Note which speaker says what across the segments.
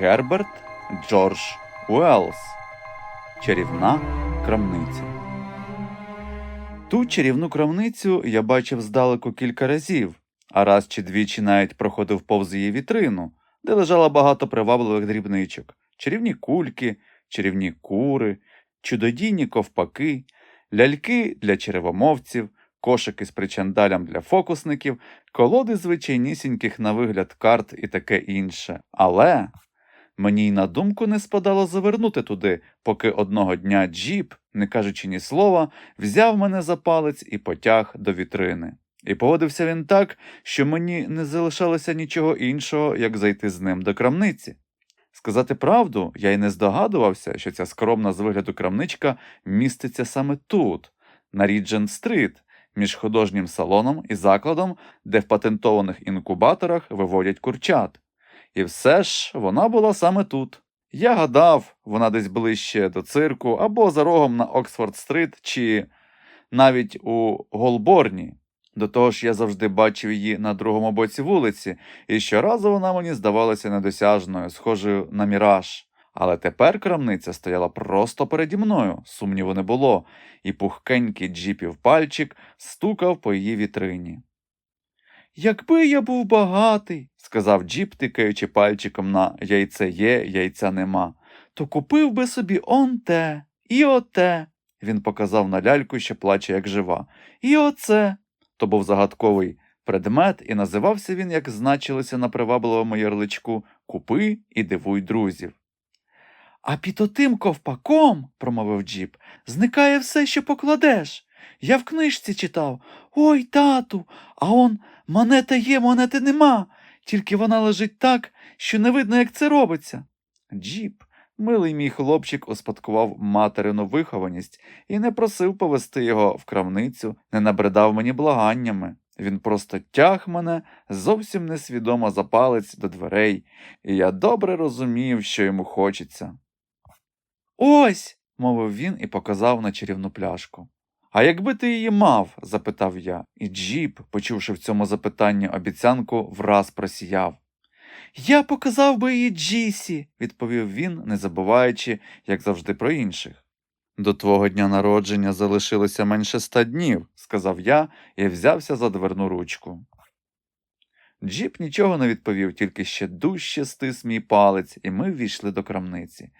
Speaker 1: Герберт Джордж Уеллс Чарівна крамниця. Ту чарівну крамницю я бачив здалеку кілька разів, а раз чи двічі навіть проходив повз її вітрину, де лежало багато привабливих дрібничок, чарівні кульки, чарівні кури, чудодійні ковпаки, ляльки для черевомовців, кошики з причандалям для фокусників, колоди звичайнісіньких на вигляд карт і таке інше. Але мені й на думку не спадало завернути туди, поки одного дня Джіп, не кажучи ні слова, взяв мене за палець і потяг до вітрини. І поводився він так, що мені не залишалося нічого іншого, як зайти з ним до крамниці. Сказати правду, я й не здогадувався, що ця скромна з вигляду крамничка міститься саме тут, на Ріджент Стрит, між художнім салоном і закладом, де в патентованих інкубаторах виводять курчат. І все ж вона була саме тут. Я гадав, вона десь ближче до цирку або за рогом на Оксфорд-стрит, чи навіть у Голборні. До того ж, я завжди бачив її на другому боці вулиці, і щоразу вона мені здавалася недосяжною, схожою на міраж. Але тепер крамниця стояла просто переді мною, сумніву не було, і пухкенький джіпів пальчик стукав по її вітрині. Якби я був багатий, сказав Джіп, тикаючи пальчиком на яйце є, яйця нема, то купив би собі он те і оте. Він показав на ляльку, що плаче як жива. І оце. То був загадковий предмет, і називався він, як значилося на привабливому ярличку Купи і дивуй друзів. А під отим ковпаком, промовив Джіп, зникає все, що покладеш. Я в книжці читав. Ой, тату, а он монета є, монети нема, тільки вона лежить так, що не видно, як це робиться. Джіп, милий мій хлопчик, успадкував материну вихованість і не просив повести його в крамницю, не набридав мені благаннями. Він просто тяг мене зовсім несвідомо за палець до дверей, і я добре розумів, що йому хочеться. Ось, мовив він і показав на чарівну пляшку. А якби ти її мав? запитав я, і Джіп, почувши в цьому запитанні обіцянку, враз просіяв. Я показав би її Джісі, відповів він, не забуваючи, як завжди, про інших. До твого дня народження залишилося менше ста днів, сказав я і взявся за дверну ручку. Джіп нічого не відповів, тільки ще дужче стис мій палець, і ми ввійшли до крамниці.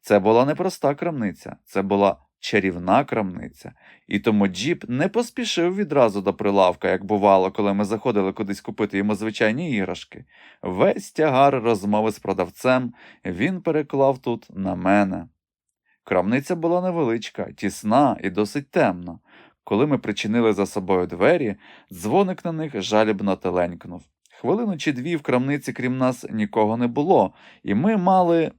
Speaker 1: Це була не проста крамниця, це була чарівна крамниця, і тому Джіп не поспішив відразу до прилавка, як бувало, коли ми заходили кудись купити йому звичайні іграшки. Весь тягар розмови з продавцем він переклав тут на мене. Крамниця була невеличка, тісна і досить темна. Коли ми причинили за собою двері, дзвоник на них жалібно теленькнув. Хвилину чи дві в крамниці, крім нас, нікого не було, і ми мали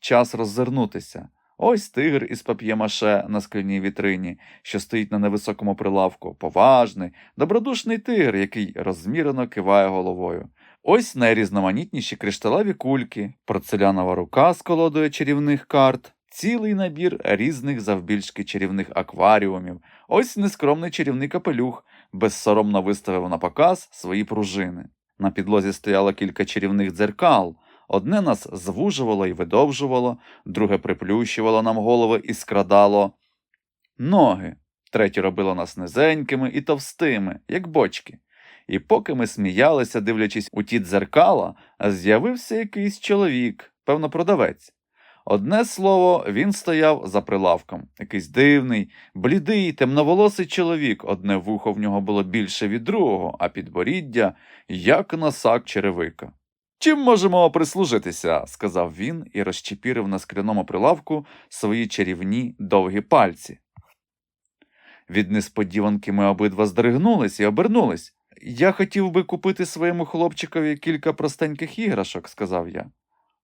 Speaker 1: час роззирнутися. Ось тигр із пап'ємаше на скляній вітрині, що стоїть на невисокому прилавку, поважний, добродушний тигр, який розмірено киває головою. Ось найрізноманітніші кришталеві кульки, порцелянова рука з колодою чарівних карт, цілий набір різних завбільшки чарівних акваріумів, ось нескромний чарівний капелюх, безсоромно виставив на показ свої пружини. На підлозі стояло кілька чарівних дзеркал. Одне нас звужувало і видовжувало, друге приплющувало нам голови і скрадало ноги, третє робило нас низенькими і товстими, як бочки. І поки ми сміялися, дивлячись у ті дзеркала, з'явився якийсь чоловік, певно, продавець. Одне слово, він стояв за прилавком, якийсь дивний, блідий, темноволосий чоловік, одне вухо в нього було більше від другого, а підборіддя, як носак черевика. Чим можемо прислужитися? сказав він і розчепірив на скляному прилавку свої чарівні довгі пальці. Від несподіванки ми обидва здригнулись і обернулись. Я хотів би купити своєму хлопчикові кілька простеньких іграшок, сказав я.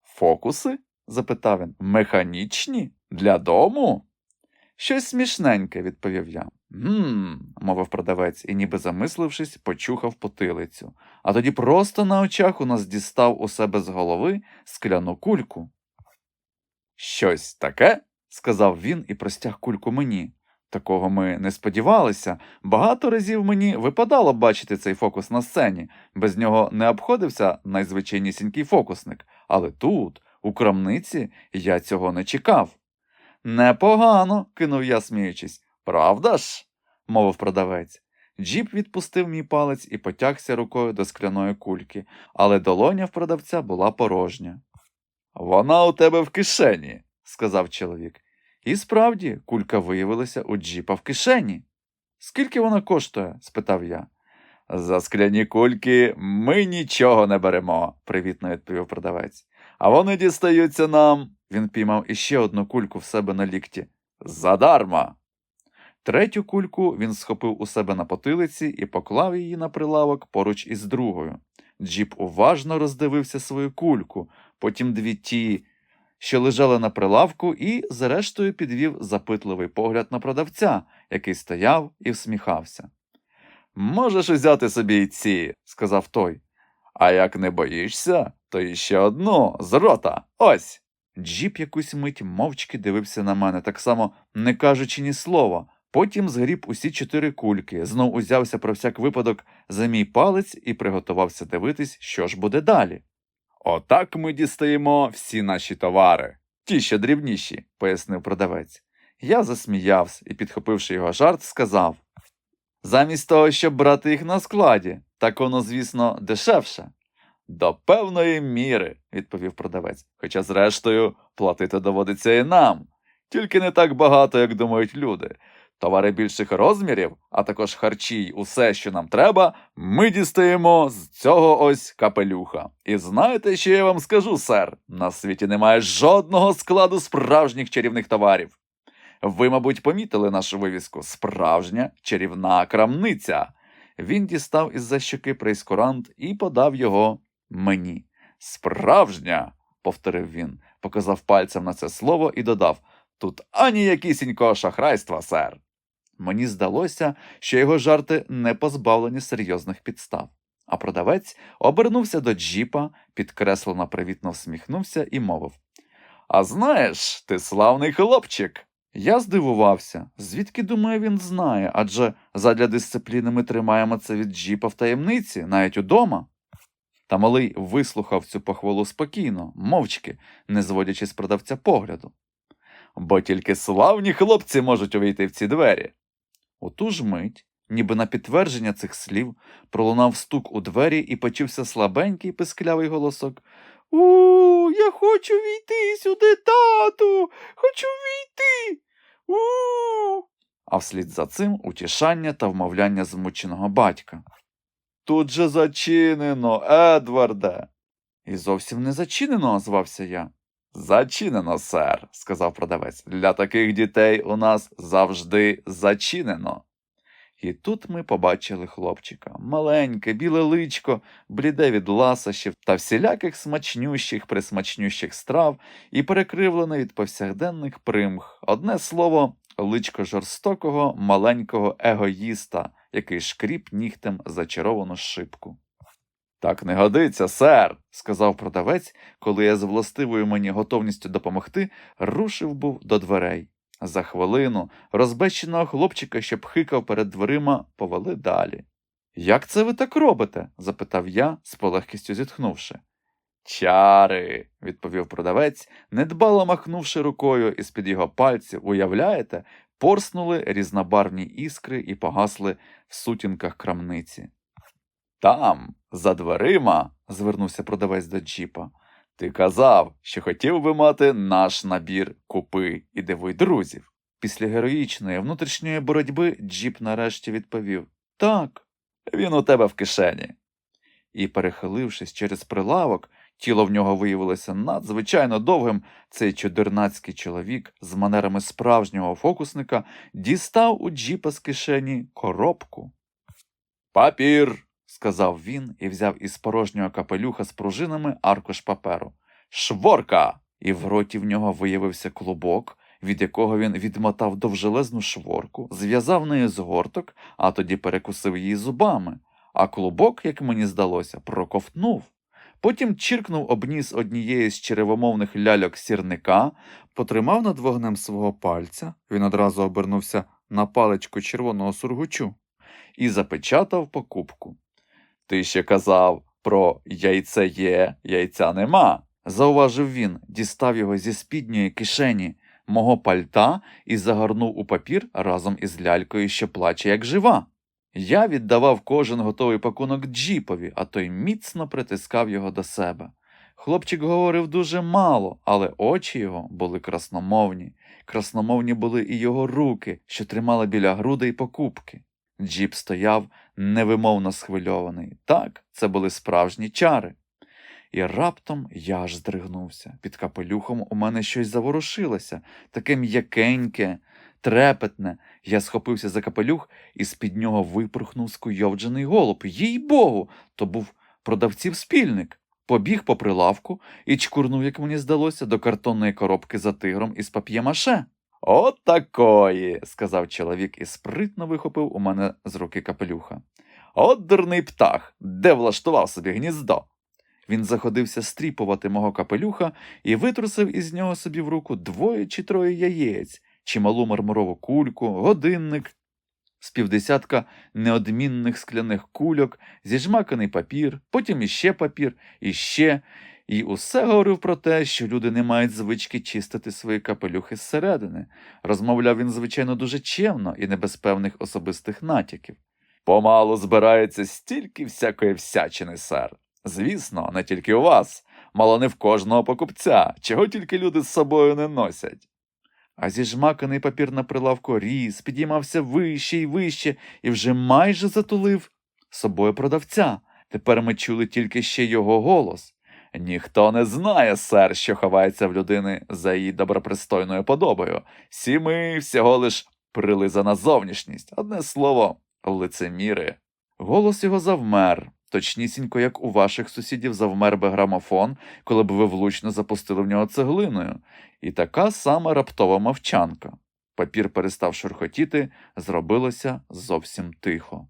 Speaker 1: Фокуси? запитав він. Механічні? Для дому? Щось смішненьке, відповів я. Гм, мовив продавець і, ніби замислившись, почухав потилицю, а тоді просто на очах у нас дістав у себе з голови скляну кульку. Щось таке? сказав він і простяг кульку мені. Такого ми не сподівалися. Багато разів мені випадало бачити цей фокус на сцені, без нього не обходився найзвичайнісінький фокусник, але тут, У крамниці я цього не чекав. Непогано, кинув я, сміючись. Правда ж? мовив продавець. Джіп відпустив мій палець і потягся рукою до скляної кульки, але долоня в продавця була порожня. Вона у тебе в кишені, сказав чоловік. І справді, кулька виявилася у джіпа в кишені. Скільки вона коштує? спитав я. За скляні кульки ми нічого не беремо, привітно відповів продавець. А вони дістаються нам. Він піймав іще одну кульку в себе на лікті. Задарма. Третю кульку він схопив у себе на потилиці і поклав її на прилавок поруч із другою. Джіп уважно роздивився свою кульку, потім дві ті, що лежали на прилавку, і, зрештою, підвів запитливий погляд на продавця, який стояв і всміхався. Можеш узяти собі й ці, сказав той. А як не боїшся, то іще одну з рота. Ось. Джіп якусь мить мовчки дивився на мене, так само не кажучи ні слова. Потім згріб усі чотири кульки, знов узявся про всяк випадок за мій палець і приготувався дивитись, що ж буде далі. Отак ми дістаємо всі наші товари. Ті, що дрібніші, пояснив продавець. Я засміявся і, підхопивши його жарт, сказав Замість того, щоб брати їх на складі, так воно, звісно, дешевше. До певної міри, відповів продавець. Хоча, зрештою, платити доводиться і нам. Тільки не так багато, як думають люди. Товари більших розмірів, а також харчі й усе, що нам треба, ми дістаємо з цього ось капелюха. І знаєте, що я вам скажу, сер? На світі немає жодного складу справжніх чарівних товарів. Ви, мабуть, помітили нашу вивіску справжня чарівна крамниця. Він дістав із за щоки прейскурант і подав його мені. Справжня, повторив він, показав пальцем на це слово і додав Тут ані якісінького шахрайства, сер. Мені здалося, що його жарти не позбавлені серйозних підстав. А продавець обернувся до джіпа, підкреслено привітно всміхнувся і мовив А знаєш, ти славний хлопчик. Я здивувався, звідки, думаю, він знає, адже задля дисципліни ми тримаємо це від джіпа в таємниці, навіть удома. Та малий вислухав цю похвалу спокійно, мовчки, не зводячи з продавця погляду. Бо тільки славні хлопці можуть увійти в ці двері. У ту ж мить, ніби на підтвердження цих слів, пролунав стук у двері і почувся слабенький писклявий голосок. У, я хочу війти сюди, тату, хочу війти. У. А вслід за цим утішання та вмовляння змученого батька. Тут же зачинено, Едварде. І зовсім не зачинено, озвався я. Зачинено, сер, сказав продавець. Для таких дітей у нас завжди зачинено. І тут ми побачили хлопчика маленьке, біле личко, бліде від ласощів та всіляких смачнющих, присмачнющих страв і перекривлене від повсякденних примх. Одне слово, личко жорстокого, маленького егоїста, який шкріп нігтем зачаровану шибку. Так не годиться, сер, сказав продавець, коли я з властивою мені готовністю допомогти рушив був до дверей. За хвилину розбещеного хлопчика, що пхикав перед дверима, повели далі. Як це ви так робите? запитав я, з полегкістю зітхнувши. Чари, відповів продавець, недбало махнувши рукою із під його пальців, уявляєте, порснули різнобарвні іскри і погасли в сутінках крамниці. Там, за дверима, звернувся продавець до джіпа. Ти казав, що хотів би мати наш набір купи і дивуй друзів. Після героїчної внутрішньої боротьби джіп нарешті відповів Так, він у тебе в кишені. І, перехилившись через прилавок, тіло в нього виявилося надзвичайно довгим, цей чудернацький чоловік з манерами справжнього фокусника дістав у джіпа з кишені коробку. Папір, сказав він і взяв із порожнього капелюха з пружинами аркуш паперу. Шворка! І в роті в нього виявився клубок, від якого він відмотав довжелезну шворку, зв'язав нею згорток, а тоді перекусив її зубами, а клубок, як мені здалося, проковтнув. Потім чиркнув об ніс однієї з черевомовних ляльок сірника, потримав над вогнем свого пальця, він одразу обернувся на паличку червоного сургучу і запечатав покупку. Ти ще казав про яйце є, яйця нема. зауважив він, дістав його зі спідньої кишені мого пальта і загорнув у папір разом із лялькою, що плаче, як жива. Я віддавав кожен готовий пакунок джіпові, а той міцно притискав його до себе. Хлопчик говорив дуже мало, але очі його були красномовні. Красномовні були і його руки, що тримали біля грудей покупки. Джіп стояв невимовно схвильований. Так, це були справжні чари. І раптом я аж здригнувся. Під капелюхом у мене щось заворушилося, таке м'якеньке, трепетне. Я схопився за капелюх, і з-під нього випорхнув скуйовджений голуб. Їй богу, то був продавців спільник. Побіг по прилавку і чкурнув, як мені здалося, до картонної коробки за тигром із пап'ємаше. От такої, сказав чоловік і спритно вихопив у мене з руки капелюха. От дурний птах, де влаштував собі гніздо. Він заходився стріпувати мого капелюха і витрусив із нього собі в руку двоє чи троє яєць, чималу мармурову кульку, годинник, з півдесятка неодмінних скляних кульок, зіжмаканий папір, потім іще папір, іще, і усе говорив про те, що люди не мають звички чистити свої капелюхи зсередини. Розмовляв він, звичайно, дуже чемно і не без певних особистих натяків. Помалу збирається стільки всякої всячини, сер. Звісно, не тільки у вас, мало не в кожного покупця, чого тільки люди з собою не носять. А зіжмаканий папір на прилавку ріс, підіймався вище і вище і вже майже затулив собою продавця. Тепер ми чули тільки ще його голос. Ніхто не знає, сер, що ховається в людини за її добропристойною подобою. Всі ми всього лиш прилизана зовнішність, одне слово, лицеміри. Голос його завмер, точнісінько, як у ваших сусідів завмер би грамофон, коли б ви влучно запустили в нього цеглиною, і така сама раптова мовчанка. Папір перестав шурхотіти, зробилося зовсім тихо.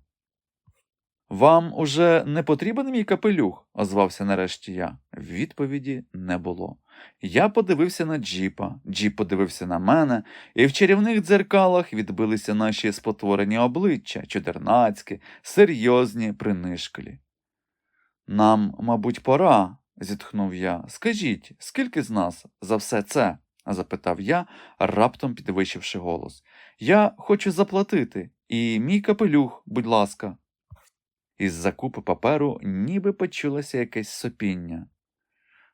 Speaker 1: Вам уже не потрібен мій капелюх? озвався нарешті я. Відповіді не було. Я подивився на Джіпа, Джіп подивився на мене, і в чарівних дзеркалах відбилися наші спотворені обличчя, чудернацькі, серйозні, принишклі. Нам, мабуть, пора, зітхнув я. Скажіть, скільки з нас за все це? запитав я, раптом підвищивши голос. Я хочу заплатити, і мій капелюх, будь ласка. Із закупи паперу ніби почулося якесь сопіння.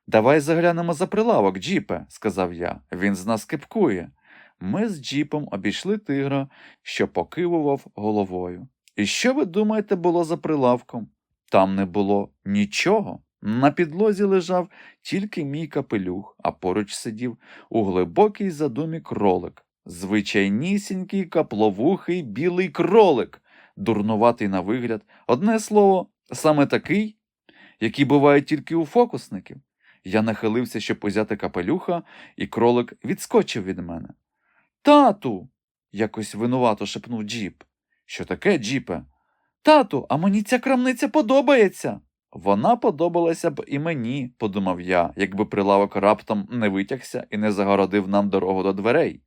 Speaker 1: Давай заглянемо за прилавок, Джіпе, сказав я. Він з нас кипкує. Ми з Джіпом обійшли тигра, що покивував головою. І що ви думаєте було за прилавком? Там не було нічого. На підлозі лежав тільки мій капелюх, а поруч сидів у глибокій задумі кролик. Звичайнісінький капловухий білий кролик, дурнуватий на вигляд. Одне слово, саме такий, який буває тільки у фокусників. Я нахилився, щоб узяти капелюха, і кролик відскочив від мене. Тату. якось винувато шепнув Джіп. Що таке, Джіпе? Тату, а мені ця крамниця подобається. Вона подобалася б і мені, подумав я, якби прилавок раптом не витягся і не загородив нам дорогу до дверей.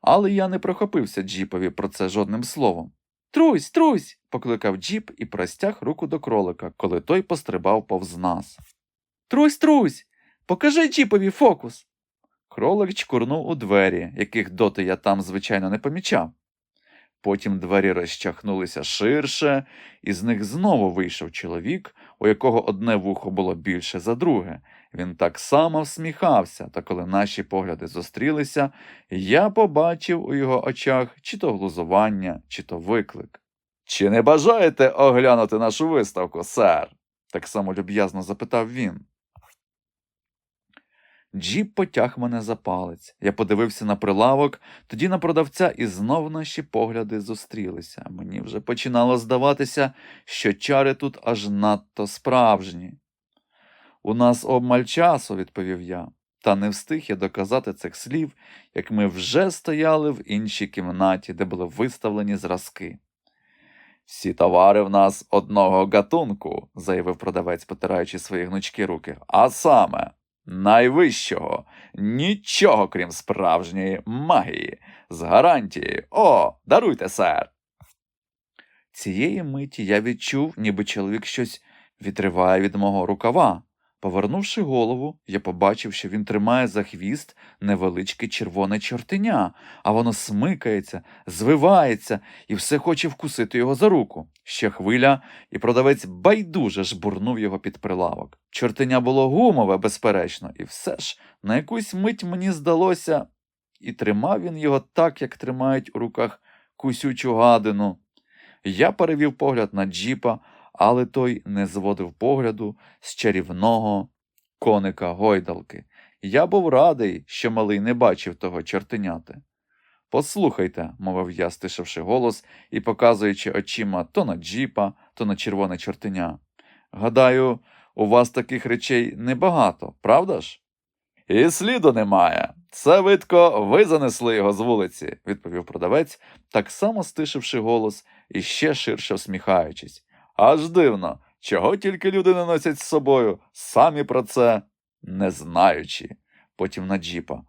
Speaker 1: Але я не прохопився Джіпові про це жодним словом. Трусь, трусь. покликав Джіп і простяг руку до кролика, коли той пострибав повз нас. Трусь, трусь, покажи Джіпові фокус. Кролик чкурнув у двері, яких доти я там, звичайно, не помічав. Потім двері розчахнулися ширше, і з них знову вийшов чоловік, у якого одне вухо було більше за друге. Він так само всміхався, та коли наші погляди зустрілися, я побачив у його очах чи то глузування, чи то виклик. Чи не бажаєте оглянути нашу виставку, сер? так само люб'язно запитав він. Джіп потяг мене за палець. Я подивився на прилавок, тоді на продавця, і знов наші погляди зустрілися. Мені вже починало здаватися, що чари тут аж надто справжні. У нас обмаль часу, відповів я, та не встиг я доказати цих слів, як ми вже стояли в іншій кімнаті, де були виставлені зразки. Всі товари в нас одного гатунку, заявив продавець, потираючи свої гнучкі руки. А саме найвищого, нічого крім справжньої магії, з гарантією. О, даруйте, сер. Цієї миті я відчув, ніби чоловік щось відриває від мого рукава. Повернувши голову, я побачив, що він тримає за хвіст невеличке червоне чортеня, а воно смикається, звивається і все хоче вкусити його за руку. Ще хвиля, і продавець байдуже жбурнув його під прилавок. Чортеня було гумове, безперечно, і все ж на якусь мить мені здалося, і тримав він його так, як тримають у руках кусючу гадину. Я перевів погляд на джіпа, але той не зводив погляду з чарівного коника гойдалки. Я був радий, що малий не бачив того чортеняти. Послухайте, мовив я, стишивши голос і показуючи очима то на джіпа, то на червоне чортеня. Гадаю, у вас таких речей небагато, правда ж? І сліду немає. Це видко, ви занесли його з вулиці, відповів продавець, так само стишивши голос і ще ширше всміхаючись. Аж дивно, чого тільки люди не носять з собою, самі про це не знаючи. Потім на джіпа.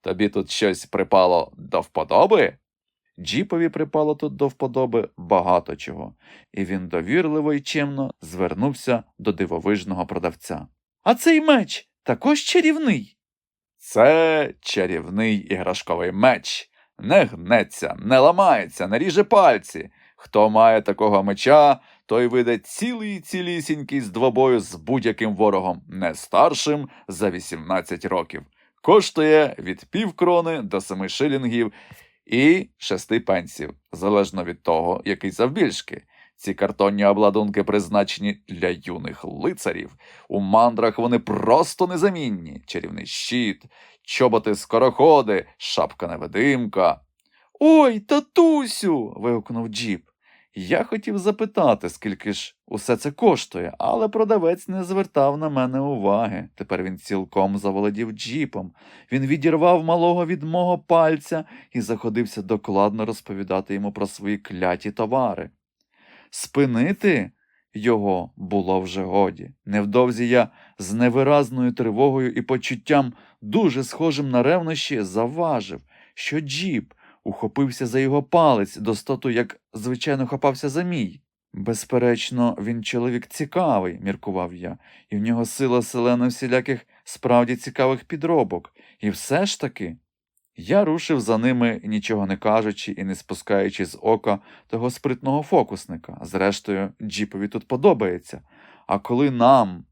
Speaker 1: Тобі тут щось припало до вподоби? Джіпові припало тут до вподоби багато чого, і він довірливо й чемно звернувся до дивовижного продавця. А цей меч також чарівний. Це чарівний іграшковий меч. Не гнеться, не ламається, не ріже пальці. Хто має такого меча, той вийде цілий цілісінький з двобою з будь-яким ворогом, не старшим за 18 років. Коштує від півкрони до семи шилінгів і шести пенсів, залежно від того, який завбільшки. Ці картонні обладунки призначені для юних лицарів. У мандрах вони просто незамінні. Чарівний щит, чоботи скороходи, шапка невидимка. Ой, татусю. вигукнув Джіп. Я хотів запитати, скільки ж усе це коштує, але продавець не звертав на мене уваги. Тепер він цілком заволодів джіпом. Він відірвав малого від мого пальця і заходився докладно розповідати йому про свої кляті товари. Спинити його було вже годі. Невдовзі я з невиразною тривогою і почуттям, дуже схожим на ревнощі, заважив, що джіп ухопився за його палець, достоту, як звичайно хапався за мій. Безперечно, він чоловік цікавий, міркував я, і в нього сила селена всіляких справді цікавих підробок. І все ж таки. Я рушив за ними, нічого не кажучи і не спускаючи з ока того спритного фокусника. Зрештою, Джіпові тут подобається. А коли нам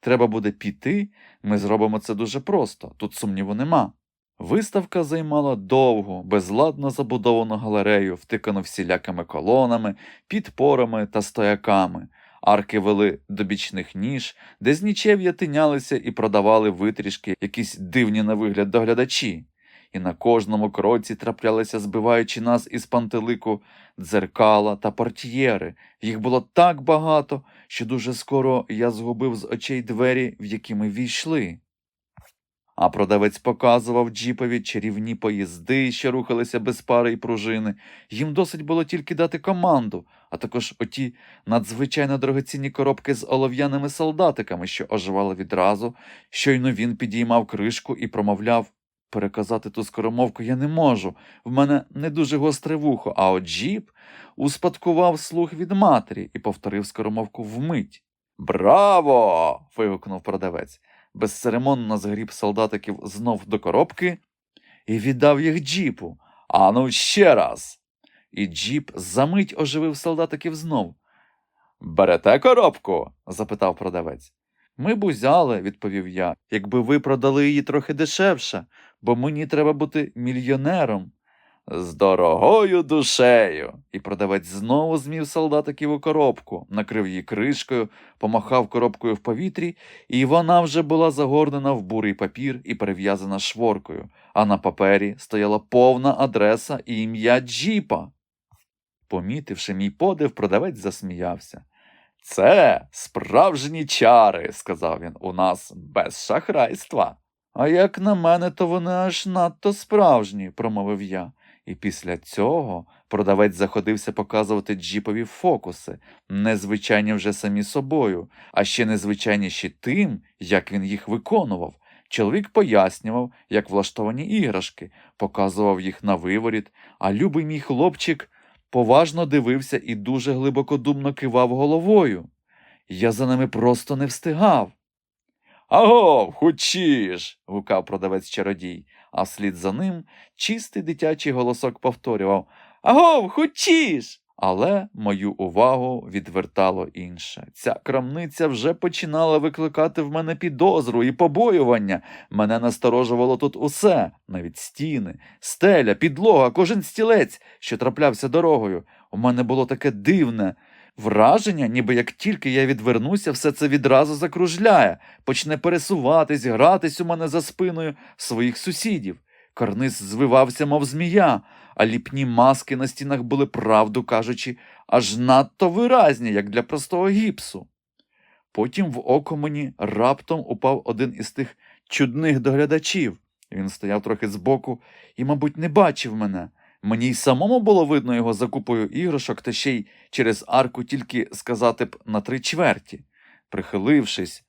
Speaker 1: треба буде піти, ми зробимо це дуже просто, тут сумніву нема. Виставка займала довгу, безладно забудовану галерею, втикану всілякими колонами, підпорами та стояками. Арки вели до бічних ніж, де з нічев'я тинялися і продавали витрішки якісь дивні на вигляд доглядачі. І на кожному кроці траплялися, збиваючи нас із пантелику, дзеркала та портьєри. Їх було так багато, що дуже скоро я згубив з очей двері, в які ми війшли. А продавець показував джіпові чарівні поїзди, що рухалися без пари і пружини. Їм досить було тільки дати команду, а також оті надзвичайно дорогоцінні коробки з олов'яними солдатиками, що оживали відразу. Щойно він підіймав кришку і промовляв Переказати ту скоромовку я не можу. В мене не дуже гостре вухо, а от джіп успадкував слух від матері і повторив скоромовку вмить. Браво! вигукнув продавець. Безцеремонно згріб солдатиків знов до коробки і віддав їх джіпу. Ану ще раз. І джіп замить оживив солдатиків знов. Берете коробку? запитав продавець. Ми б узяли, відповів я, якби ви продали її трохи дешевше, бо мені треба бути мільйонером. З дорогою душею. І продавець знову змів солдатиків у коробку, накрив її кришкою, помахав коробкою в повітрі, і вона вже була загорнена в бурий папір і перев'язана шворкою, а на папері стояла повна адреса і ім'я Джіпа. Помітивши мій подив, продавець засміявся. Це справжні чари, сказав він, у нас без шахрайства. А як на мене, то вони аж надто справжні, промовив я. І після цього продавець заходився показувати джіпові фокуси, незвичайні вже самі собою, а ще незвичайніші тим, як він їх виконував. Чоловік пояснював, як влаштовані іграшки, показував їх на виворіт, а любий мій хлопчик поважно дивився і дуже глибокодумно кивав головою. Я за ними просто не встигав. Агов, хочеш. гукав продавець чародій, а вслід за ним чистий дитячий голосок повторював Агов, хочеш. Але мою увагу відвертало інше. Ця крамниця вже починала викликати в мене підозру і побоювання. Мене насторожувало тут усе, навіть стіни, стеля, підлога, кожен стілець, що траплявся дорогою. У мене було таке дивне враження, ніби як тільки я відвернуся, все це відразу закружляє, почне пересуватись, гратись у мене за спиною своїх сусідів. Карниз звивався, мов змія, а ліпні маски на стінах були, правду кажучи, аж надто виразні, як для простого гіпсу. Потім в око мені раптом упав один із тих чудних доглядачів. Він стояв трохи збоку і, мабуть, не бачив мене. Мені й самому було видно його за купою іграшок та ще й через арку тільки сказати б на три чверті. Прихилившись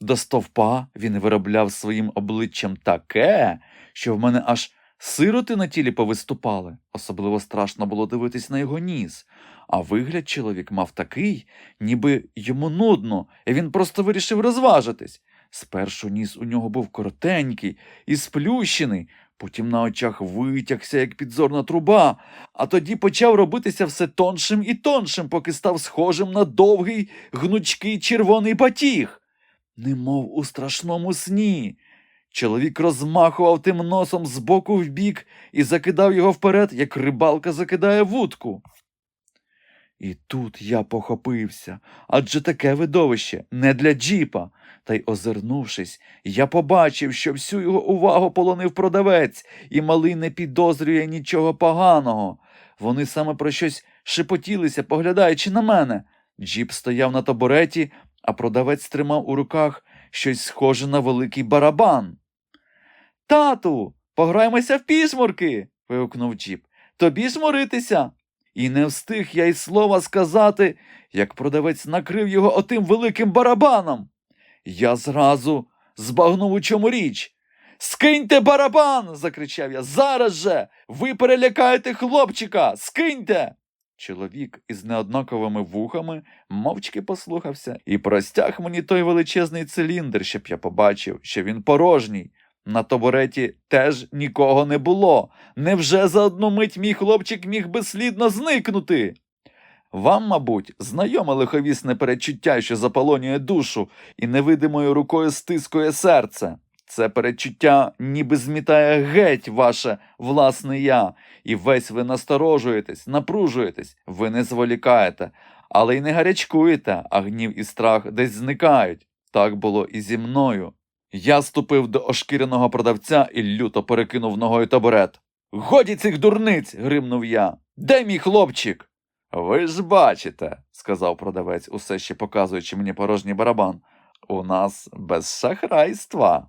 Speaker 1: до стовпа, він виробляв своїм обличчям таке, що в мене аж сироти на тілі повиступали. Особливо страшно було дивитись на його ніс. А вигляд чоловік мав такий, ніби йому нудно, і він просто вирішив розважитись. Спершу ніс у нього був коротенький і сплющений, потім на очах витягся, як підзорна труба, а тоді почав робитися все тоншим і тоншим, поки став схожим на довгий, гнучкий червоний батіг. Немов у страшному сні. Чоловік розмахував тим носом з боку в бік і закидав його вперед, як рибалка закидає вудку. І тут я похопився, адже таке видовище не для джіпа. Та й озирнувшись, я побачив, що всю його увагу полонив продавець, і малий не підозрює нічого поганого. Вони саме про щось шепотілися, поглядаючи на мене. Джіп стояв на табуреті, а продавець тримав у руках щось схоже на великий барабан. Тату, пограємося в пішмурки. вигукнув Джіп. Тобі ж. І не встиг я й слова сказати, як продавець накрив його отим великим барабаном. Я зразу збагнув, у чому річ. Скиньте барабан. закричав я. Зараз же. Ви перелякаєте хлопчика. Скиньте. Чоловік із неоднаковими вухами мовчки послухався і простяг мені той величезний циліндр, щоб я побачив, що він порожній. На табуреті теж нікого не було. Невже за одну мить мій хлопчик міг безслідно зникнути? Вам, мабуть, знайоме лиховісне перечуття, що заполонює душу і невидимою рукою стискує серце. Це перечуття ніби змітає геть ваше власне я, і весь ви насторожуєтесь, напружуєтесь, ви не зволікаєте, але й не гарячкуєте, а гнів і страх десь зникають. Так було і зі мною. Я ступив до ошкіреного продавця і люто перекинув ногою табурет. Годі цих дурниць. гримнув я. Де мій хлопчик? Ви ж бачите, сказав продавець, усе ще показуючи мені порожній барабан. У нас без шахрайства.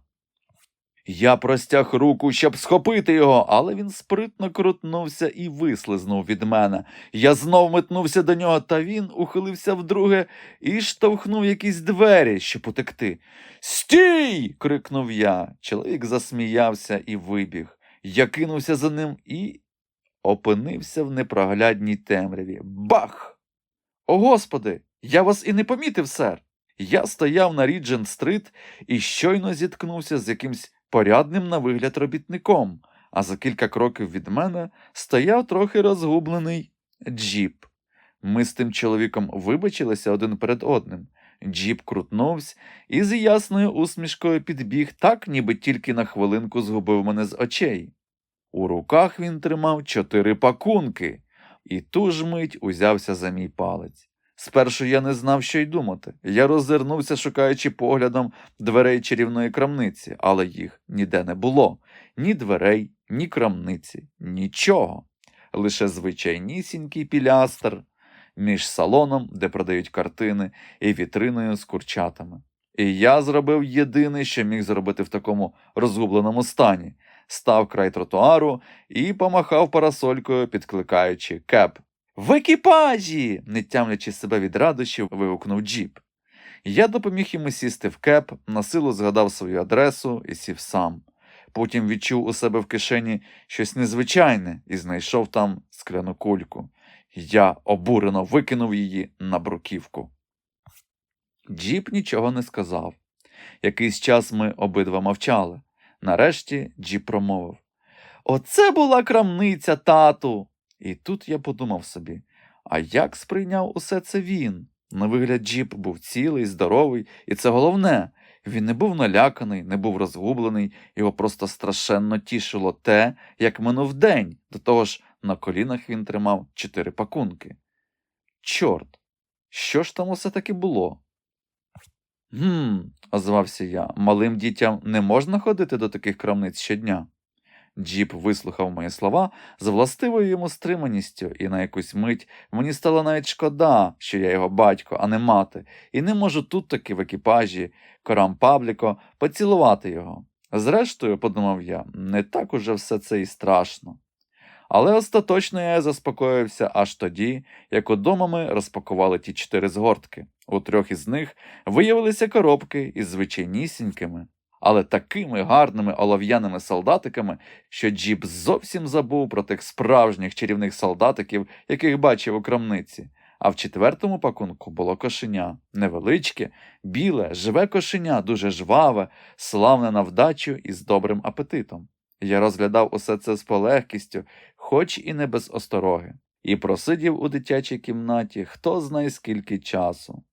Speaker 1: Я простяг руку, щоб схопити його, але він спритно крутнувся і вислизнув від мене. Я знов метнувся до нього, та він ухилився вдруге і штовхнув якісь двері, щоб утекти. Стій. крикнув я. Чоловік засміявся і вибіг. Я кинувся за ним і опинився в непроглядній темряві. Бах! О, господи! Я вас і не помітив, сер. Я стояв на Ріджент стрит і щойно зіткнувся з якимсь порядним на вигляд робітником, а за кілька кроків від мене стояв трохи розгублений джіп. Ми з тим чоловіком вибачилися один перед одним. Джіп крутнувся і з ясною усмішкою підбіг, так, ніби тільки на хвилинку згубив мене з очей. У руках він тримав чотири пакунки, і ту ж мить узявся за мій палець. Спершу я не знав, що й думати. Я роззирнувся, шукаючи поглядом дверей чарівної крамниці, але їх ніде не було ні дверей, ні крамниці, нічого. Лише звичайнісінький пілястр між салоном, де продають картини, і вітриною з курчатами. І я зробив єдине, що міг зробити в такому розгубленому стані став край тротуару і помахав парасолькою, підкликаючи кеп. В екіпажі. не тямлячи себе від радощів, вигукнув Джіп. Я допоміг йому сісти в кеп, на силу згадав свою адресу і сів сам. Потім відчув у себе в кишені щось незвичайне і знайшов там скляну кульку. Я обурено викинув її на бруківку. Джіп нічого не сказав. Якийсь час ми обидва мовчали. Нарешті Джіп промовив Оце була крамниця, тату. І тут я подумав собі, а як сприйняв усе це він? На вигляд Джіп був цілий, здоровий, і це головне. Він не був наляканий, не був розгублений, його просто страшенно тішило те, як минув день. До того ж, на колінах він тримав чотири пакунки. Чорт, що ж там усе таки було? Гм, озвався я, малим дітям не можна ходити до таких крамниць щодня. Джіп вислухав мої слова з властивою йому стриманістю, і на якусь мить мені стало навіть шкода, що я його батько, а не мати, і не можу тут таки в екіпажі корам Пабліко поцілувати його. Зрештою, подумав я, не так уже все це і страшно. Але остаточно я заспокоївся аж тоді, як удома ми розпакували ті чотири згортки. У трьох із них виявилися коробки із звичайнісінькими, але такими гарними олов'яними солдатиками, що Джіп зовсім забув про тих справжніх чарівних солдатиків, яких бачив у крамниці. А в четвертому пакунку було кошеня невеличке, біле, живе кошеня, дуже жваве, славне на вдачу і з добрим апетитом. Я розглядав усе це з полегкістю, хоч і не без остороги, і просидів у дитячій кімнаті хто знає скільки часу.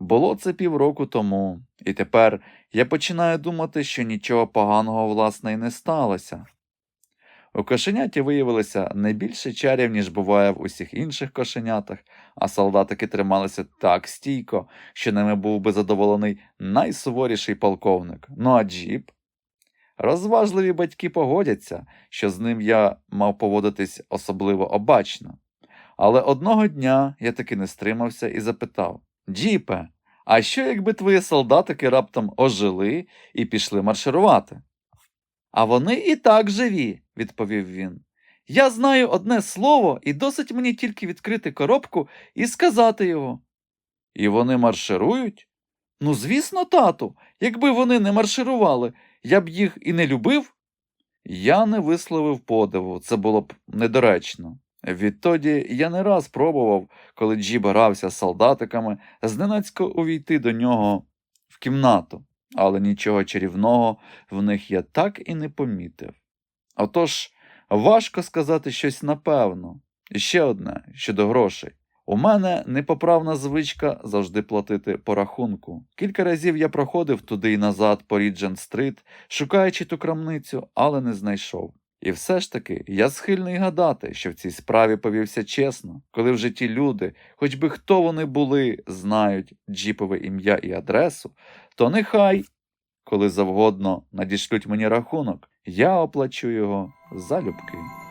Speaker 1: Було це півроку тому, і тепер я починаю думати, що нічого поганого, власне, і не сталося. У кошеняті виявилося не більше чарів, ніж буває в усіх інших кошенятах, а солдатики трималися так стійко, що ними був би задоволений найсуворіший полковник. Ну а джіп. Розважливі батьки погодяться, що з ним я мав поводитись особливо обачно. Але одного дня я таки не стримався і запитав Джіпе, а що якби твої солдатики раптом ожили і пішли марширувати? А вони і так живі, відповів він. Я знаю одне слово, і досить мені тільки відкрити коробку і сказати його. І вони марширують? Ну, звісно, тату, якби вони не марширували, я б їх і не любив. Я не висловив подиву, це було б недоречно. Відтоді я не раз пробував, коли Джіб грався з солдатиками, зненацько увійти до нього в кімнату, але нічого чарівного в них я так і не помітив. Отож, важко сказати щось напевно. І ще одне щодо грошей. У мене непоправна звичка завжди платити по рахунку. Кілька разів я проходив туди й назад по Ріджент Стрит, шукаючи ту крамницю, але не знайшов. І все ж таки я схильний гадати, що в цій справі повівся чесно, коли в житті люди, хоч би хто вони були, знають джіпове ім'я і адресу, то нехай, коли завгодно надішлють мені рахунок, я оплачу його залюбки.